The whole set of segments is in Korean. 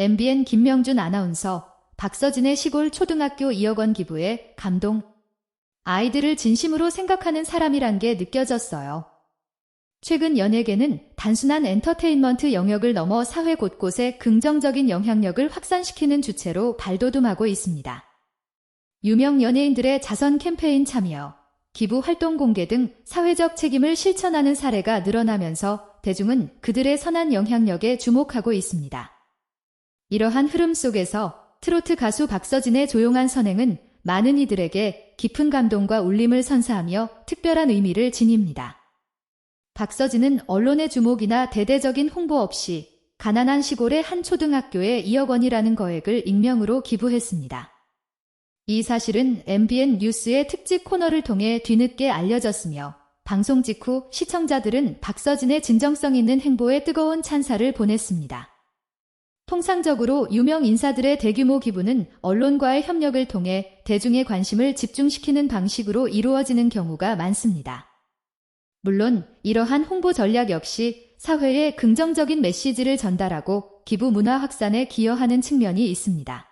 MBN 김명준 아나운서, 박서진의 시골 초등학교 2억 원 기부에 감동. 아이들을 진심으로 생각하는 사람이란 게 느껴졌어요. 최근 연예계는 단순한 엔터테인먼트 영역을 넘어 사회 곳곳에 긍정적인 영향력을 확산시키는 주체로 발돋움하고 있습니다. 유명 연예인들의 자선 캠페인 참여, 기부 활동 공개 등 사회적 책임을 실천하는 사례가 늘어나면서 대중은 그들의 선한 영향력에 주목하고 있습니다. 이러한 흐름 속에서 트로트 가수 박서진의 조용한 선행은 많은 이들에게 깊은 감동과 울림을 선사하며 특별한 의미를 지닙니다. 박서진은 언론의 주목이나 대대적인 홍보 없이 가난한 시골의 한 초등학교에 2억 원이라는 거액을 익명으로 기부했습니다. 이 사실은 MBN 뉴스의 특집 코너를 통해 뒤늦게 알려졌으며 방송 직후 시청자들은 박서진의 진정성 있는 행보에 뜨거운 찬사를 보냈습니다. 통상적으로 유명 인사들의 대규모 기부는 언론과의 협력을 통해 대중의 관심을 집중시키는 방식으로 이루어지는 경우가 많습니다. 물론 이러한 홍보 전략 역시 사회에 긍정적인 메시지를 전달하고 기부 문화 확산에 기여하는 측면이 있습니다.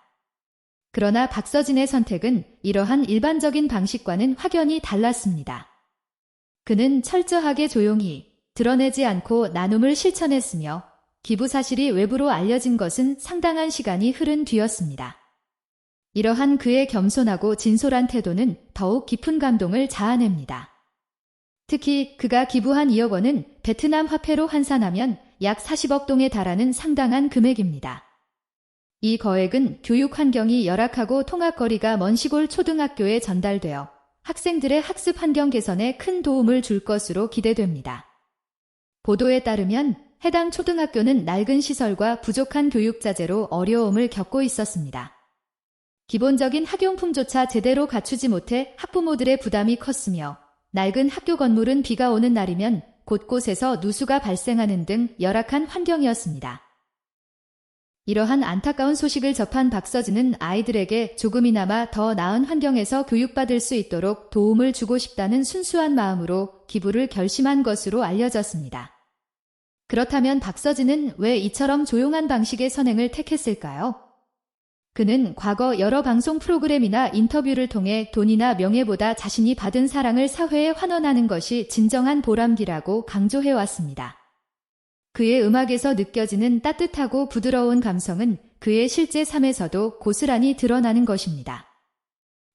그러나 박서진의 선택은 이러한 일반적인 방식과는 확연히 달랐습니다. 그는 철저하게 조용히 드러내지 않고 나눔을 실천했으며 기부 사실이 외부로 알려진 것은 상당한 시간이 흐른 뒤였습니다. 이러한 그의 겸손하고 진솔한 태도는 더욱 깊은 감동을 자아냅니다. 특히 그가 기부한 2억 원은 베트남 화폐로 환산하면 약 40억 동에 달하는 상당한 금액입니다. 이 거액은 교육 환경이 열악하고 통학거리가 먼 시골 초등학교에 전달되어 학생들의 학습 환경 개선에 큰 도움을 줄 것으로 기대됩니다. 보도에 따르면 해당 초등학교는 낡은 시설과 부족한 교육 자재로 어려움을 겪고 있었습니다. 기본적인 학용품조차 제대로 갖추지 못해 학부모들의 부담이 컸으며 낡은 학교 건물은 비가 오는 날이면 곳곳에서 누수가 발생하는 등 열악한 환경이었습니다. 이러한 안타까운 소식을 접한 박서진은 아이들에게 조금이나마 더 나은 환경에서 교육받을 수 있도록 도움을 주고 싶다는 순수한 마음으로 기부를 결심한 것으로 알려졌습니다. 그렇다면 박서진은 왜 이처럼 조용한 방식의 선행을 택했을까요? 그는 과거 여러 방송 프로그램이나 인터뷰를 통해 돈이나 명예보다 자신이 받은 사랑을 사회에 환원하는 것이 진정한 보람기라고 강조해왔습니다. 그의 음악에서 느껴지는 따뜻하고 부드러운 감성은 그의 실제 삶에서도 고스란히 드러나는 것입니다.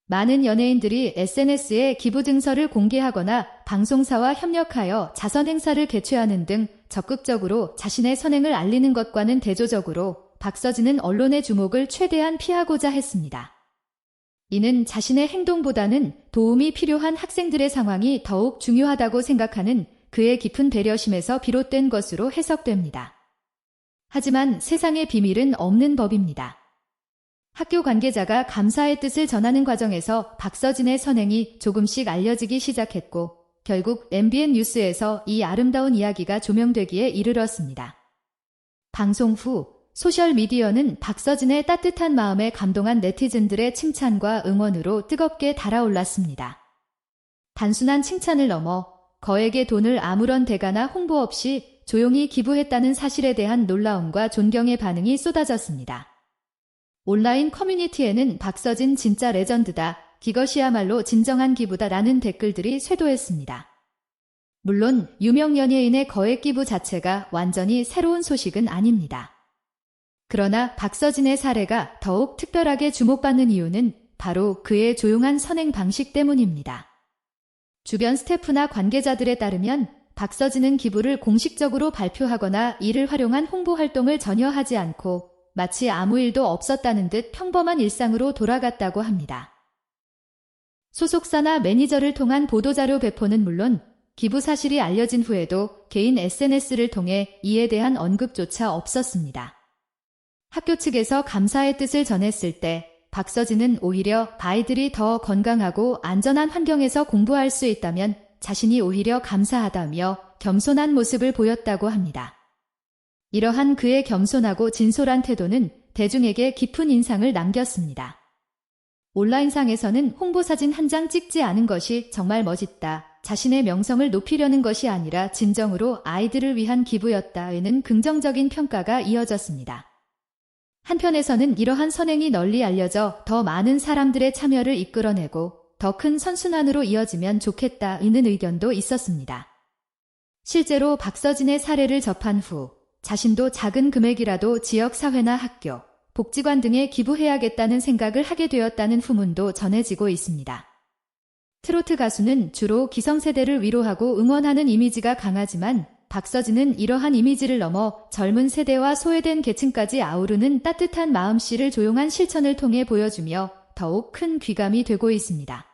많은 연예인들이 SNS에 기부 증서를 공개하거나 방송사와 협력하여 자선 행사를 개최하는 등 적극적으로 자신의 선행을 알리는 것과는 대조적으로 박서진은 언론의 주목을 최대한 피하고자 했습니다. 이는 자신의 행동보다는 도움이 필요한 학생들의 상황이 더욱 중요하다고 생각하는 그의 깊은 배려심에서 비롯된 것으로 해석됩니다. 하지만 세상의 비밀은 없는 법입니다. 학교 관계자가 감사의 뜻을 전하는 과정에서 박서진의 선행이 조금씩 알려지기 시작했고 결국 MBN 뉴스에서 이 아름다운 이야기가 조명되기에 이르렀습니다. 방송 후 소셜미디어는 박서진의 따뜻한 마음에 감동한 네티즌들의 칭찬과 응원으로 뜨겁게 달아올랐습니다. 단순한 칭찬을 넘어 거액의 돈을 아무런 대가나 홍보 없이 조용히 기부했다는 사실에 대한 놀라움과 존경의 반응이 쏟아졌습니다. 온라인 커뮤니티에는 박서진 진짜 레전드다. 이것이야말로 진정한 기부다 라는 댓글들이 쇄도했습니다. 물론 유명 연예인의 거액 기부 자체가 완전히 새로운 소식은 아닙니다. 그러나 박서진의 사례가 더욱 특별하게 주목받는 이유는 바로 그의 조용한 선행 방식 때문입니다. 주변 스태프나 관계자들에 따르면 박서진은 기부를 공식적으로 발표하거나 이를 활용한 홍보 활동을 전혀 하지 않고 마치 아무 일도 없었다는 듯 평범한 일상으로 돌아갔다고 합니다. 소속사나 매니저를 통한 보도자료 배포는 물론 기부 사실이 알려진 후에도 개인 SNS를 통해 이에 대한 언급조차 없었습니다. 학교 측에서 감사의 뜻을 전했을 때 박서진은 오히려 아이들이 더 건강하고 안전한 환경에서 공부할 수 있다면 자신이 오히려 감사하다며 겸손한 모습을 보였다고 합니다. 이러한 그의 겸손하고 진솔한 태도는 대중에게 깊은 인상을 남겼습니다. 온라인상에서는 홍보사진 한 장 찍지 않은 것이 정말 멋있다. 자신의 명성을 높이려는 것이 아니라 진정으로 아이들을 위한 기부였다에는 긍정적인 평가가 이어졌습니다. 한편에서는 이러한 선행이 널리 알려져 더 많은 사람들의 참여를 이끌어내고 더 큰 선순환으로 이어지면 좋겠다는 의견도 있었습니다. 실제로 박서진의 사례를 접한 후 자신도 작은 금액이라도 지역사회나 학교, 복지관 등에 기부해야겠다는 생각을 하게 되었다는 후문도 전해지고 있습니다. 트로트 가수는 주로 기성세대를 위로하고 응원하는 이미지가 강하지만 박서진은 이러한 이미지를 넘어 젊은 세대와 소외된 계층까지 아우르는 따뜻한 마음씨를 조용한 실천을 통해 보여주며 더욱 큰 귀감이 되고 있습니다.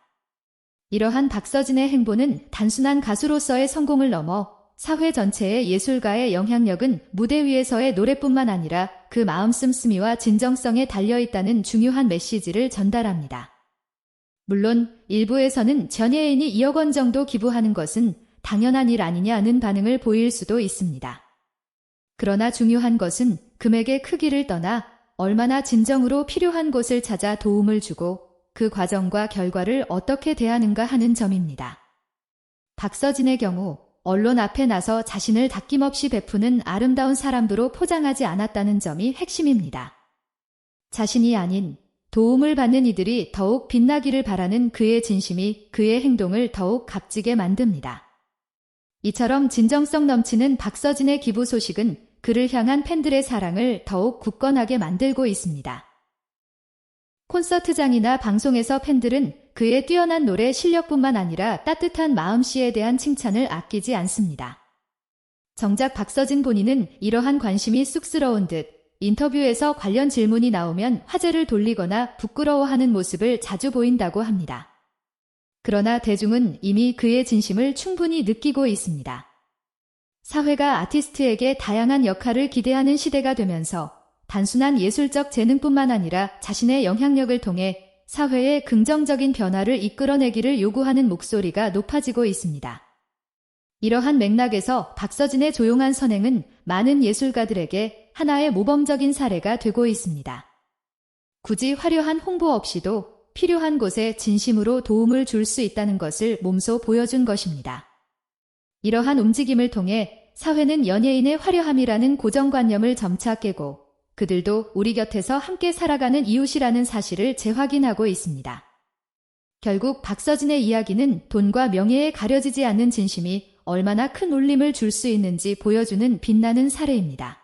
이러한 박서진의 행보는 단순한 가수로서의 성공을 넘어 사회 전체의 예술가의 영향력은 무대 위에서의 노래뿐만 아니라 그 마음 씀씀이와 진정성에 달려있다는 중요한 메시지를 전달합니다. 물론 일부에서는 전예인이 2억 원 정도 기부하는 것은 당연한 일 아니냐는 반응을 보일 수도 있습니다. 그러나 중요한 것은 금액의 크기를 떠나 얼마나 진정으로 필요한 곳을 찾아 도움을 주고 그 과정과 결과를 어떻게 대하는가 하는 점입니다. 박서진의 경우 언론 앞에 나서 자신을 닦임없이 베푸는 아름다운 사람으로 포장하지 않았다는 점이 핵심입니다. 자신이 아닌 도움을 받는 이들이 더욱 빛나기를 바라는 그의 진심이 그의 행동을 더욱 값지게 만듭니다. 이처럼 진정성 넘치는 박서진의 기부 소식은 그를 향한 팬들의 사랑을 더욱 굳건하게 만들고 있습니다. 콘서트장이나 방송에서 팬들은 그의 뛰어난 노래 실력뿐만 아니라 따뜻한 마음씨에 대한 칭찬을 아끼지 않습니다. 정작 박서진 본인은 이러한 관심이 쑥스러운 듯 인터뷰에서 관련 질문이 나오면 화제를 돌리거나 부끄러워하는 모습을 자주 보인다고 합니다. 그러나 대중은 이미 그의 진심을 충분히 느끼고 있습니다. 사회가 아티스트에게 다양한 역할을 기대하는 시대가 되면서 단순한 예술적 재능뿐만 아니라 자신의 영향력을 통해 사회에 긍정적인 변화를 이끌어내기를 요구하는 목소리가 높아지고 있습니다. 이러한 맥락에서 박서진의 조용한 선행은 많은 예술가들에게 하나의 모범적인 사례가 되고 있습니다. 굳이 화려한 홍보 없이도 필요한 곳에 진심으로 도움을 줄 수 있다는 것을 몸소 보여준 것입니다. 이러한 움직임을 통해 사회는 연예인의 화려함이라는 고정관념을 점차 깨고 그들도 우리 곁에서 함께 살아가는 이웃이라는 사실을 재확인하고 있습니다. 결국 박서진의 이야기는 돈과 명예에 가려지지 않는 진심이 얼마나 큰 울림을 줄 수 있는지 보여주는 빛나는 사례입니다.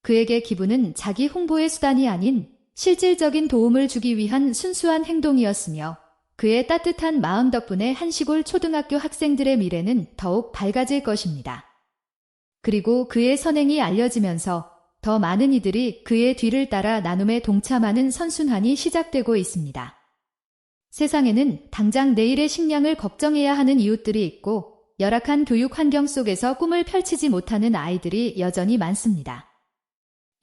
그에게 기부는 자기 홍보의 수단이 아닌 실질적인 도움을 주기 위한 순수한 행동이었으며 그의 따뜻한 마음 덕분에 한 시골 초등학교 학생들의 미래는 더욱 밝아질 것입니다. 그리고 그의 선행이 알려지면서 더 많은 이들이 그의 뒤를 따라 나눔에 동참하는 선순환이 시작되고 있습니다. 세상에는 당장 내일의 식량을 걱정해야 하는 이웃들이 있고 열악한 교육 환경 속에서 꿈을 펼치지 못하는 아이들이 여전히 많습니다.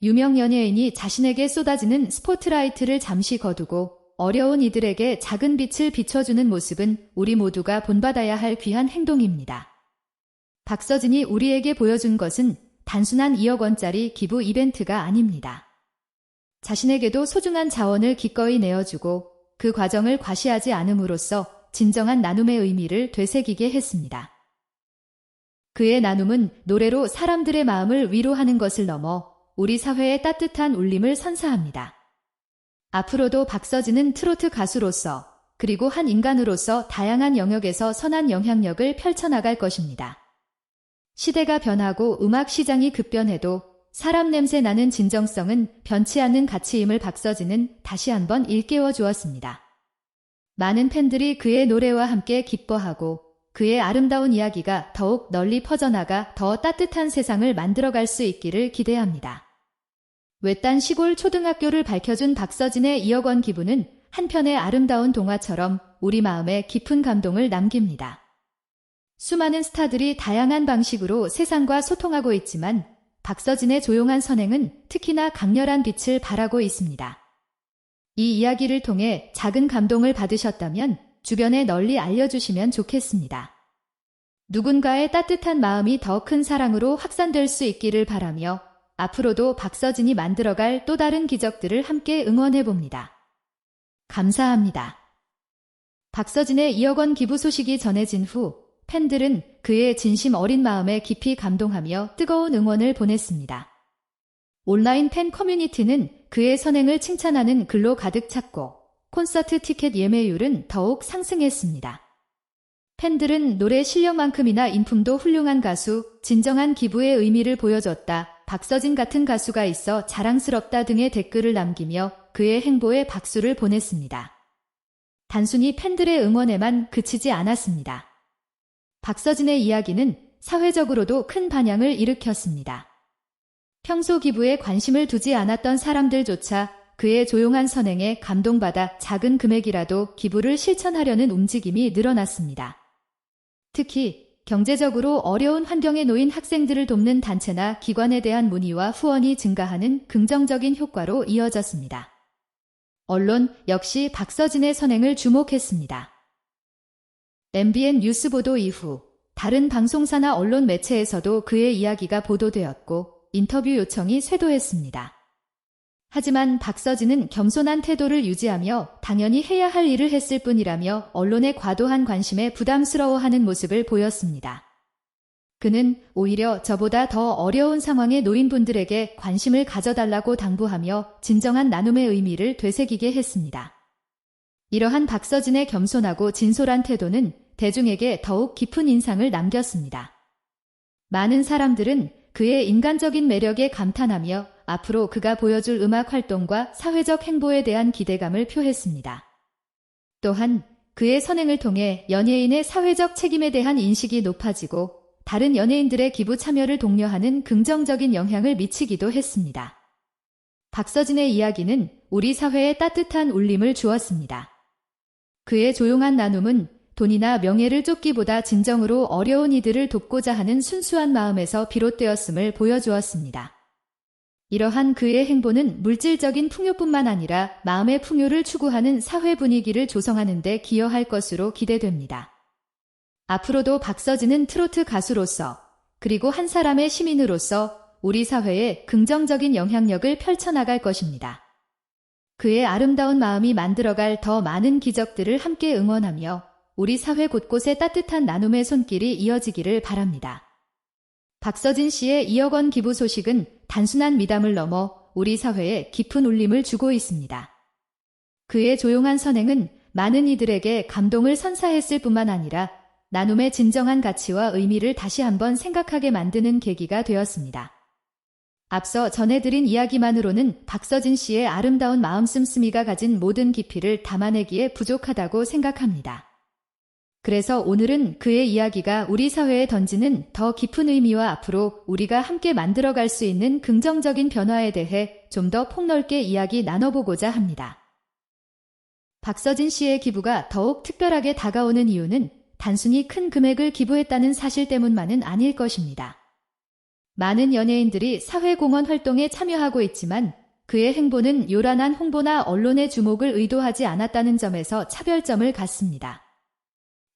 유명 연예인이 자신에게 쏟아지는 스포트라이트를 잠시 거두고 어려운 이들에게 작은 빛을 비춰주는 모습은 우리 모두가 본받아야 할 귀한 행동입니다. 박서진이 우리에게 보여준 것은 단순한 2억 원짜리 기부 이벤트가 아닙니다. 자신에게도 소중한 자원을 기꺼이 내어주고 그 과정을 과시하지 않음으로써 진정한 나눔의 의미를 되새기게 했습니다. 그의 나눔은 노래로 사람들의 마음을 위로하는 것을 넘어 우리 사회의 따뜻한 울림을 선사합니다. 앞으로도 박서진은 트로트 가수로서 그리고 한 인간으로서 다양한 영역에서 선한 영향력을 펼쳐나갈 것입니다. 시대가 변하고 음악 시장이 급변해도 사람 냄새 나는 진정성은 변치 않는 가치임을 박서진은 다시 한번 일깨워 주었습니다. 많은 팬들이 그의 노래와 함께 기뻐하고 그의 아름다운 이야기가 더욱 널리 퍼져나가 더 따뜻한 세상을 만들어갈 수 있기를 기대합니다. 외딴 시골 초등학교를 밝혀준 박서진의 2억 원 기부는 한편의 아름다운 동화처럼 우리 마음에 깊은 감동을 남깁니다. 수많은 스타들이 다양한 방식으로 세상과 소통하고 있지만 박서진의 조용한 선행은 특히나 강렬한 빛을 발하고 있습니다. 이 이야기를 통해 작은 감동을 받으셨다면 주변에 널리 알려주시면 좋겠습니다. 누군가의 따뜻한 마음이 더 큰 사랑으로 확산될 수 있기를 바라며 앞으로도 박서진이 만들어갈 또 다른 기적들을 함께 응원해 봅니다. 감사합니다. 박서진의 2억 원 기부 소식이 전해진 후 팬들은 그의 진심 어린 마음에 깊이 감동하며 뜨거운 응원을 보냈습니다. 온라인 팬 커뮤니티는 그의 선행을 칭찬하는 글로 가득 찼고 콘서트 티켓 예매율은 더욱 상승했습니다. 팬들은 노래 실력만큼이나 인품도 훌륭한 가수, 진정한 기부의 의미를 보여줬다. 박서진 같은 가수가 있어 자랑스럽다 등의 댓글을 남기며 그의 행보에 박수를 보냈습니다. 단순히 팬들의 응원에만 그치지 않았습니다. 박서진의 이야기는 사회적으로도 큰 반향을 일으켰습니다. 평소 기부에 관심을 두지 않았던 사람들조차 그의 조용한 선행에 감동받아 작은 금액이라도 기부를 실천하려는 움직임이 늘어났습니다. 특히 경제적으로 어려운 환경에 놓인 학생들을 돕는 단체나 기관에 대한 문의와 후원이 증가하는 긍정적인 효과로 이어졌습니다. 언론 역시 박서진의 선행을 주목했습니다. MBN 뉴스 보도 이후 다른 방송사나 언론 매체에서도 그의 이야기가 보도되었고 인터뷰 요청이 쇄도했습니다. 하지만 박서진은 겸손한 태도를 유지하며 당연히 해야 할 일을 했을 뿐이라며 언론의 과도한 관심에 부담스러워하는 모습을 보였습니다. 그는 오히려 저보다 더 어려운 상황에 놓인 분들에게 관심을 가져달라고 당부하며 진정한 나눔의 의미를 되새기게 했습니다. 이러한 박서진의 겸손하고 진솔한 태도는 대중에게 더욱 깊은 인상을 남겼습니다. 많은 사람들은 그의 인간적인 매력에 감탄하며 앞으로 그가 보여줄 음악 활동과 사회적 행보에 대한 기대감을 표했습니다. 또한 그의 선행을 통해 연예인의 사회적 책임에 대한 인식이 높아지고 다른 연예인들의 기부 참여를 독려하는 긍정적인 영향을 미치기도 했습니다. 박서진의 이야기는 우리 사회에 따뜻한 울림을 주었습니다. 그의 조용한 나눔은 돈이나 명예를 쫓기보다 진정으로 어려운 이들을 돕고자 하는 순수한 마음에서 비롯되었음을 보여주었습니다. 이러한 그의 행보는 물질적인 풍요뿐만 아니라 마음의 풍요를 추구하는 사회 분위기를 조성하는 데 기여할 것으로 기대됩니다. 앞으로도 박서진은 트로트 가수로서 그리고 한 사람의 시민으로서 우리 사회에 긍정적인 영향력을 펼쳐나갈 것입니다. 그의 아름다운 마음이 만들어갈 더 많은 기적들을 함께 응원하며 우리 사회 곳곳에 따뜻한 나눔의 손길이 이어지기를 바랍니다. 박서진 씨의 2억 원 기부 소식은 단순한 미담을 넘어 우리 사회에 깊은 울림을 주고 있습니다. 그의 조용한 선행은 많은 이들에게 감동을 선사했을 뿐만 아니라 나눔의 진정한 가치와 의미를 다시 한번 생각하게 만드는 계기가 되었습니다. 앞서 전해드린 이야기만으로는 박서진 씨의 아름다운 마음 씀씀이가 가진 모든 깊이를 담아내기에 부족하다고 생각합니다. 그래서 오늘은 그의 이야기가 우리 사회에 던지는 더 깊은 의미와 앞으로 우리가 함께 만들어갈 수 있는 긍정적인 변화에 대해 좀 더 폭넓게 이야기 나눠보고자 합니다. 박서진 씨의 기부가 더욱 특별하게 다가오는 이유는 단순히 큰 금액을 기부했다는 사실 때문만은 아닐 것입니다. 많은 연예인들이 사회공헌 활동에 참여하고 있지만 그의 행보는 요란한 홍보나 언론의 주목을 의도하지 않았다는 점에서 차별점을 갖습니다.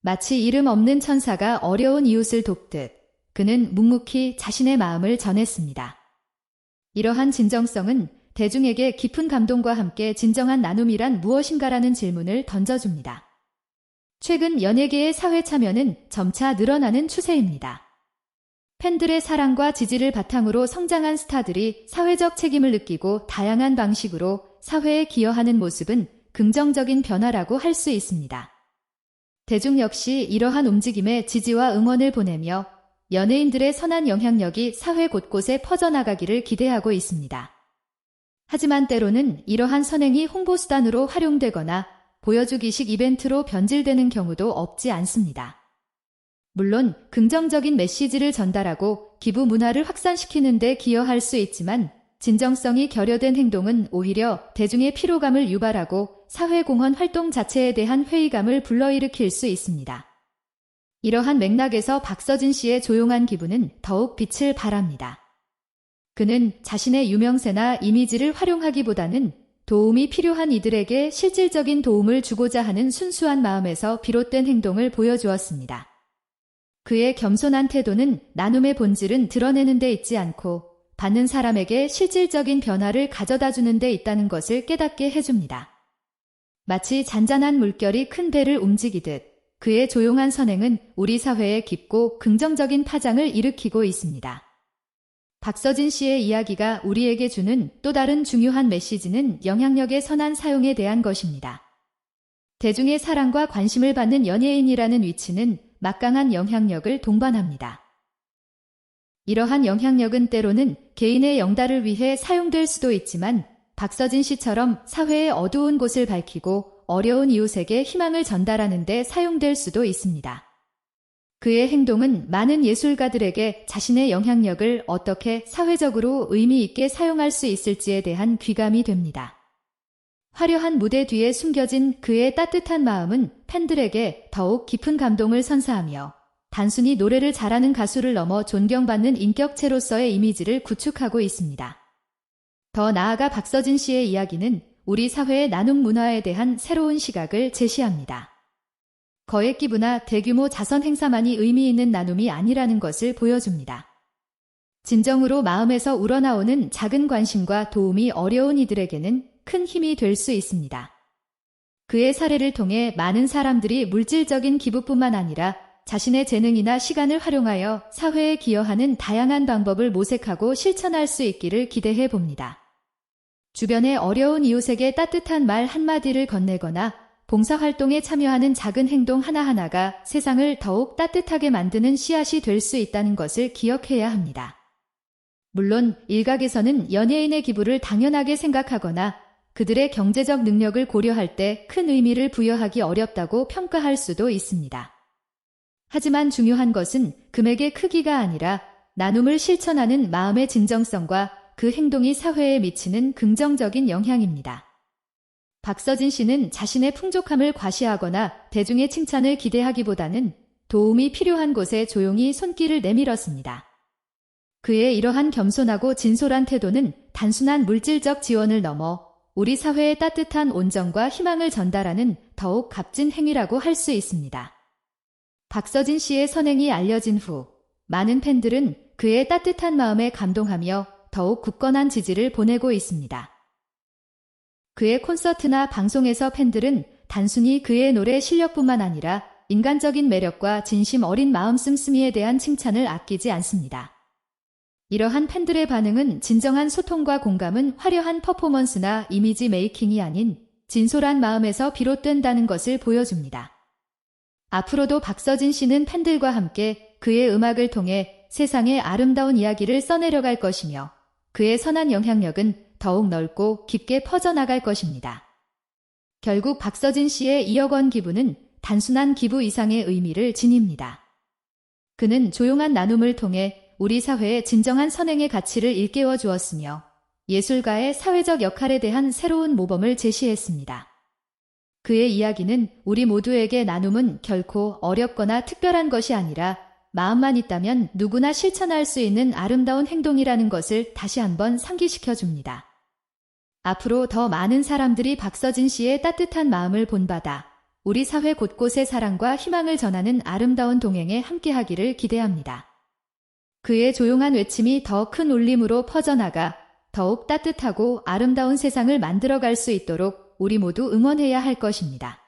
마치 이름 없는 천사가 어려운 이웃을 돕듯 그는 묵묵히 자신의 마음을 전했습니다. 이러한 진정성은 대중에게 깊은 감동과 함께 진정한 나눔이란 무엇인가라는 질문을 던져줍니다. 최근 연예계의 사회 참여는 점차 늘어나는 추세입니다. 팬들의 사랑과 지지를 바탕으로 성장한 스타들이 사회적 책임을 느끼고 다양한 방식으로 사회에 기여하는 모습은 긍정적인 변화라고 할 수 있습니다. 대중 역시 이러한 움직임에 지지와 응원을 보내며 연예인들의 선한 영향력이 사회 곳곳에 퍼져나가기를 기대하고 있습니다. 하지만 때로는 이러한 선행이 홍보수단으로 활용되거나 보여주기식 이벤트로 변질되는 경우도 없지 않습니다. 물론 긍정적인 메시지를 전달하고 기부 문화를 확산시키는 데 기여할 수 있지만 진정성이 결여된 행동은 오히려 대중의 피로감을 유발하고 사회공헌 활동 자체에 대한 회의감을 불러일으킬 수 있습니다. 이러한 맥락에서 박서진 씨의 조용한 기분은 더욱 빛을 발합니다. 그는 자신의 유명세나 이미지를 활용하기보다는 도움이 필요한 이들에게 실질적인 도움을 주고자 하는 순수한 마음에서 비롯된 행동을 보여주었습니다. 그의 겸손한 태도는 나눔의 본질은 드러내는 데 있지 않고 받는 사람에게 실질적인 변화를 가져다 주는 데 있다는 것을 깨닫게 해줍니다. 마치 잔잔한 물결이 큰 배를 움직이듯 그의 조용한 선행은 우리 사회에 깊고 긍정적인 파장을 일으키고 있습니다. 박서진 씨의 이야기가 우리에게 주는 또 다른 중요한 메시지는 영향력의 선한 사용에 대한 것입니다. 대중의 사랑과 관심을 받는 연예인이라는 위치는 막강한 영향력을 동반합니다. 이러한 영향력은 때로는 개인의 영달을 위해 사용될 수도 있지만 박서진 씨처럼 사회의 어두운 곳을 밝히고 어려운 이웃에게 희망을 전달하는 데 사용될 수도 있습니다. 그의 행동은 많은 예술가들에게 자신의 영향력을 어떻게 사회적으로 의미 있게 사용할 수 있을지에 대한 귀감이 됩니다. 화려한 무대 뒤에 숨겨진 그의 따뜻한 마음은 팬들에게 더욱 깊은 감동을 선사하며 단순히 노래를 잘하는 가수를 넘어 존경받는 인격체로서의 이미지를 구축하고 있습니다. 더 나아가 박서진 씨의 이야기는 우리 사회의 나눔 문화에 대한 새로운 시각을 제시합니다. 거액 기부나 대규모 자선 행사만이 의미 있는 나눔이 아니라는 것을 보여줍니다. 진정으로 마음에서 우러나오는 작은 관심과 도움이 어려운 이들에게는 큰 힘이 될 수 있습니다. 그의 사례를 통해 많은 사람들이 물질적인 기부뿐만 아니라 자신의 재능이나 시간을 활용하여 사회에 기여하는 다양한 방법을 모색하고 실천할 수 있기를 기대해 봅니다. 주변의 어려운 이웃에게 따뜻한 말 한마디를 건네거나 봉사활동에 참여하는 작은 행동 하나하나가 세상을 더욱 따뜻하게 만드는 씨앗이 될 수 있다는 것을 기억해야 합니다. 물론 일각에서는 연예인의 기부를 당연하게 생각하거나 그들의 경제적 능력을 고려할 때 큰 의미를 부여하기 어렵다고 평가할 수도 있습니다. 하지만 중요한 것은 금액의 크기가 아니라 나눔을 실천하는 마음의 진정성과 그 행동이 사회에 미치는 긍정적인 영향입니다. 박서진 씨는 자신의 풍족함을 과시하거나 대중의 칭찬을 기대하기보다는 도움이 필요한 곳에 조용히 손길을 내밀었습니다. 그의 이러한 겸손하고 진솔한 태도는 단순한 물질적 지원을 넘어 우리 사회에 따뜻한 온정과 희망을 전달하는 더욱 값진 행위라고 할 수 있습니다. 박서진 씨의 선행이 알려진 후 많은 팬들은 그의 따뜻한 마음에 감동하며 더욱 굳건한 지지를 보내고 있습니다. 그의 콘서트나 방송에서 팬들은 단순히 그의 노래 실력뿐만 아니라 인간적인 매력과 진심 어린 마음 씀씀이에 대한 칭찬을 아끼지 않습니다. 이러한 팬들의 반응은 진정한 소통과 공감은 화려한 퍼포먼스나 이미지 메이킹이 아닌 진솔한 마음에서 비롯된다는 것을 보여줍니다. 앞으로도 박서진 씨는 팬들과 함께 그의 음악을 통해 세상의 아름다운 이야기를 써내려갈 것이며 그의 선한 영향력은 더욱 넓고 깊게 퍼져나갈 것입니다. 결국 박서진 씨의 2억 원 기부는 단순한 기부 이상의 의미를 지닙니다. 그는 조용한 나눔을 통해 우리 사회의 진정한 선행의 가치를 일깨워 주었으며 예술가의 사회적 역할에 대한 새로운 모범을 제시했습니다. 그의 이야기는 우리 모두에게 나눔은 결코 어렵거나 특별한 것이 아니라 마음만 있다면 누구나 실천할 수 있는 아름다운 행동이라는 것을 다시 한번 상기시켜 줍니다. 앞으로 더 많은 사람들이 박서진 씨의 따뜻한 마음을 본받아 우리 사회 곳곳에 사랑과 희망을 전하는 아름다운 동행에 함께하기를 기대합니다. 그의 조용한 외침이 더 큰 울림으로 퍼져나가 더욱 따뜻하고 아름다운 세상을 만들어갈 수 있도록 우리 모두 응원해야 할 것입니다.